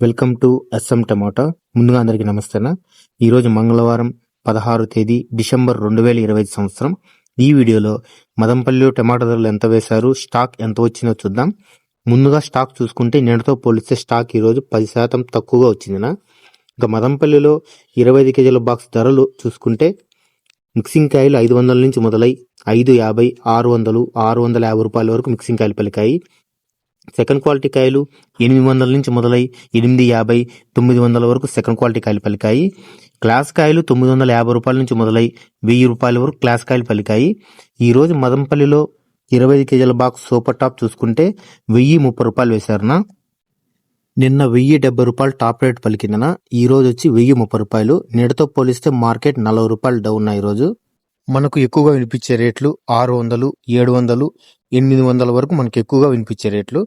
Welcome to Assam టమాటా. ముందుగా అందరికీ నమస్తేనా. ఈరోజు మంగళవారం పదహారు తేదీ డిసెంబర్ రెండు వేల ఇరవై ఐదు సంవత్సరం. ఈ వీడియోలో మదంపల్లి టమాటా ధరలు ఎంత వేశారు స్టాక్ ఎంత వచ్చిందో చూద్దాం. ముందుగా స్టాక్ చూసుకుంటే నిన్నతో పోలిస్తే స్టాక్ ఈరోజు పది శాతం తక్కువగా వచ్చిందినా. ఇంకా మదంపల్లిలో ఇరవై ఐదు కేజీల బాక్స్ ధరలు చూసుకుంటే మిక్సింగ్ కాయలు ఐదు వందల నుంచి మొదలై ఐదు యాభై ఆరు వందలు ఆరు వందల యాభై రూపాయల వరకు మిక్సింగ్ కాయలు పలికాయి. సెకండ్ క్వాలిటీ కాయలు ఎనిమిది వందల నుంచి మొదలై ఎనిమిది యాభై తొమ్మిది వందల వరకు సెకండ్ క్వాలిటీ కాయలు పలికాయి. క్లాస్ కాయలు తొమ్మిది వందల యాభై రూపాయల నుంచి మొదలై వెయ్యి రూపాయల వరకు క్లాస్ కాయలు పలికాయి. ఈరోజు మదంపల్లిలో ఇరవై ఐదు కేజీల బాక్స్ సూపర్ టాప్ చూసుకుంటే వెయ్యి ముప్పై రూపాయలు వేశారనా నిన్న వెయ్యి డెబ్బై రూపాయలు టాప్ రేట్ పలికిందన ఈ రోజు వచ్చి వెయ్యి ముప్పై రూపాయలు. నేటితో పోలిస్తే మార్కెట్ నలభై రూపాయలు డౌన్ ఈ రోజు. మనకు ఎక్కువగా వినిపించే రేట్లు ఆరు వందలు ఏడు వందలు ఎనిమిది వందల వరకు మనకు ఎక్కువగా వినిపించే రేట్లు.